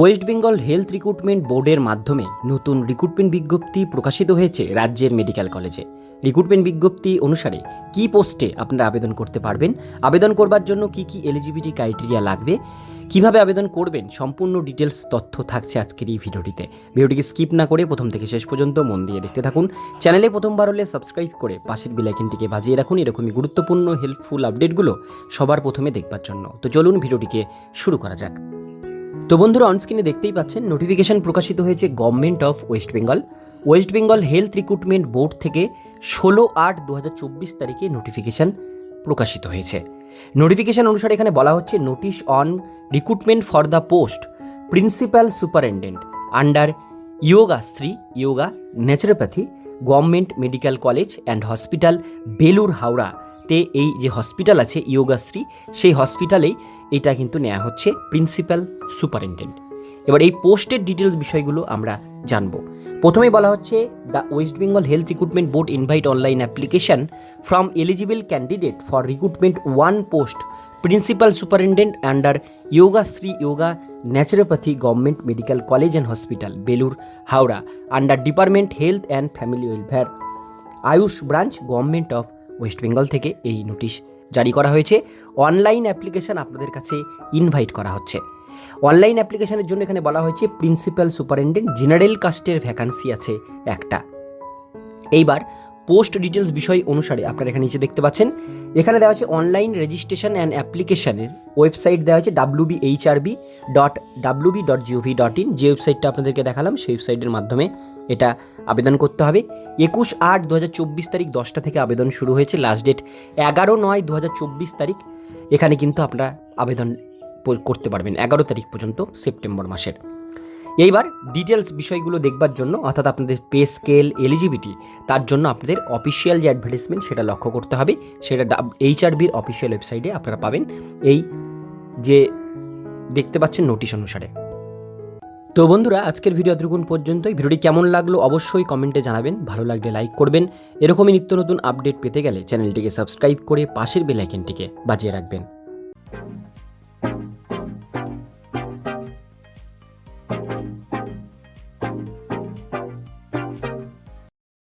West Bengal health recruitment বোর্ডের মাধ্যমে নতুন রিক্রুটমেন্ট বিজ্ঞপ্তি প্রকাশিত হয়েছে রাজ্যের মেডিকেল কলেজে। রিক্রুটমেন্ট বিজ্ঞপ্তি অনুসারে কি পোস্টে আপনারা আবেদন করতে পারবেন? আবেদন করবার জন্য কি কি এলিজিবিলিটি ক্রাইটেরিয়া লাগবে? কীভাবে আবেদন করবেন? সম্পূর্ণ ডিটেলস তথ্য থাকছে আজকের এই ভিডিওটিতে। ভিডিওটিকে স্কিপ না করে প্রথম থেকে শেষ পর্যন্ত মন দিয়ে দেখতে থাকুন। চ্যানেলে প্রথমবার হলে সাবস্ক্রাইব করে পাশের বেলাইকনটিকে বাজিয়ে রাখুন। এরকমই গুরুত্বপূর্ণ, হেল্পফুল আপডেটগুলো সবার প্রথমে দেখবার জন্য। তো চলুন ভিডিওটিকে শুরু করা যাক। তো বন্ধুরা অনস্ক্রিনে দেখতেই পাচ্ছেন নোটিফিকেশন প্রকাশিত হয়েছে government of West Bengal West Bengal health recruitment board থেকে ষোলো আট দু তারিখে নোটিফিকেশন প্রকাশিত হয়েছে। নোটিফিকেশন অনুসারে এখানে বলা হচ্ছে notice on recruitment for the post principal superintendent under yoga স্ত্রী yoga naturopathy government medical college and hospital Belur Howrah তে এই যে হসপিটাল আছে ইয়োগাশ্রী সেই হসপিটালেই এটা কিন্তু নেওয়া হচ্ছে প্রিন্সিপাল সুপারিনটেন্ডেন্ট এবার এই পোস্টের ডিটেলস বিষয়গুলো আমরা জানব। প্রথমেই বলা হচ্ছে the West Bengal health recruitment board invite online application from eligible candidate for recruitment one post principal superintendent under ইয়োগাশ্রী yoga naturopathy government medical college and hospital Belur Howrah under department health and family welfare AYUSH branch government of West Bengal থেকে এই notice জারি করা হয়েছে। Online application আপনাদের কাছে invite করা হচ্ছে। Online অ্যাপ্লিকেশানের জন্য এখানে বলা হয়েছে প্রিন্সিপাল সুপারিনটেন্ডেন্ট জেনারেল কাস্টের ভ্যাকান্সি আছে একটা। এইবার পোস্ট ডিটেলস বিষয় অনুসারে আপনারা এখানে নিচে দেখতে পাচ্ছেন। এখানে দেওয়া আছে অনলাইন রেজিস্ট্রেশন অ্যান্ড অ্যাপ্লিকেশনের ওয়েবসাইট দেওয়া আছে W B dot W B dot G O V dot in যে ওয়েবসাইটটা আপনাদেরকে দেখালাম, সেই ওয়েবসাইটের মাধ্যমে এটা আবেদন করতে হবে। একুশ আট দু হাজার চব্বিশ তারিখ দশটা থেকে আবেদন শুরু হয়েছে লাস্ট ডেট এগারো নয় দু হাজার চব্বিশ তারিখ। এখানে কিন্তু আপনারা আবেদন করতে পারবেন, এগারো তারিখ পর্যন্ত, সেপ্টেম্বর মাসের। এইবার ডিটেলস বিষয়গুলো দেখবার জন্য, অর্থাৎ আপনাদের পে স্কেল এলিজিবিলিটি তার জন্য আপনাদের অফিসিয়াল যে অ্যাডভার্টাইজমেন্ট সেটা লক্ষ্য করতে হবে। সেটা এইচআরবির অফিসিয়াল ওয়েবসাইটে আপনারা পাবেন। এই যে দেখতে পাচ্ছেন নোটিশ অনুসারে। তো বন্ধুরা, আজকের ভিডিও এতটুকুন পর্যন্তই। ভিডিওটি কেমন লাগল অবশ্যই কমেন্টে জানাবেন। ভালো লাগলে লাইক করবেন। এরকমই নিত্য নতুন আপডেট পেতে গেলে চ্যানেলটিকে সাবস্ক্রাইব করে পাশের বেল আইকনটিকে বাজিয়ে রাখবেন।